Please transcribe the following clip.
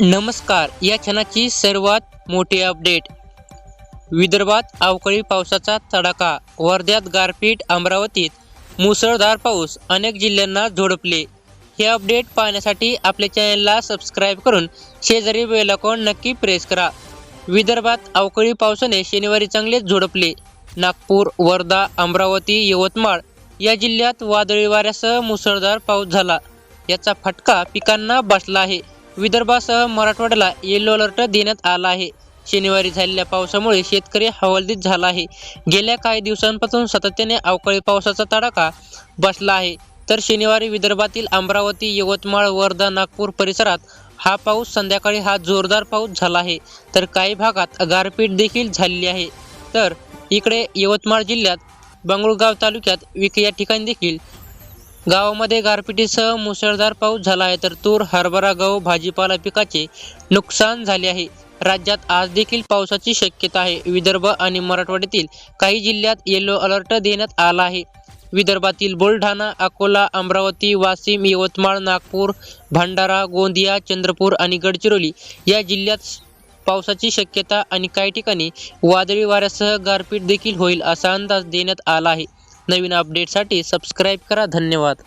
नमस्कार या क्षणाची सर्वात मोठी अपडेट. विदर्भात अवकाळी पावसाचा तडाखा. वर्ध्यात गारपीट अमरावतीत मुसळधार पाऊस अनेक जिल्ह्यांना झोडपले. हे अपडेट पाहण्यासाठी आपल्या चॅनलला सबस्क्राईब करून शेजारी बेलाकॉन नक्की प्रेस करा. विदर्भात अवकाळी पावसाने शनिवारी चांगलेच झोडपले. नागपूर वर्धा अमरावती यवतमाळ या जिल्ह्यात वादळी वाऱ्यासह मुसळधार पाऊस झाला. याचा फटका पिकांना बसला आहे. विदर्भासह मराठवाड्याला येलो अलर्ट देण्यात आला आहे. शनिवारी झालेल्या पावसामुळे शेतकरी हवालदित झाला आहे. गेल्या काही दिवसांपासून सातत्याने अवकाळी पावसाचा तडाखा बसला आहे. तर शनिवारी विदर्भातील अमरावती यवतमाळ वर्धा नागपूर परिसरात हा पाऊस संध्याकाळी हा जोरदार पाऊस झाला आहे. तर काही भागात गारपीट देखील झालेली आहे. तर इकडे यवतमाळ जिल्ह्यात बांगुळगाव तालुक्यात विखे या ठिकाणी देखील गावामध्ये गारपिटीसह मुसळधार पाऊस झाला आहे तर तूर हरभरा गहू भाजीपाला पिकाचे नुकसान झाले आहे. राज्यात आज देखील पावसाची शक्यता आहे. विदर्भ आणि मराठवाड्यातील काही जिल्ह्यात येलो अलर्ट देण्यात आला आहे. विदर्भातील बुलढाणा अकोला अमरावती वाशिम यवतमाळ नागपूर भंडारा गोंदिया चंद्रपूर आणि गडचिरोली या जिल्ह्यात पावसाची शक्यता आणि काही ठिकाणी वादळी वाऱ्यासह गारपीट देखील होईल असा अंदाज देण्यात आला आहे. नवीन अपडेटसाठी सबस्क्राईब करा. धन्यवाद.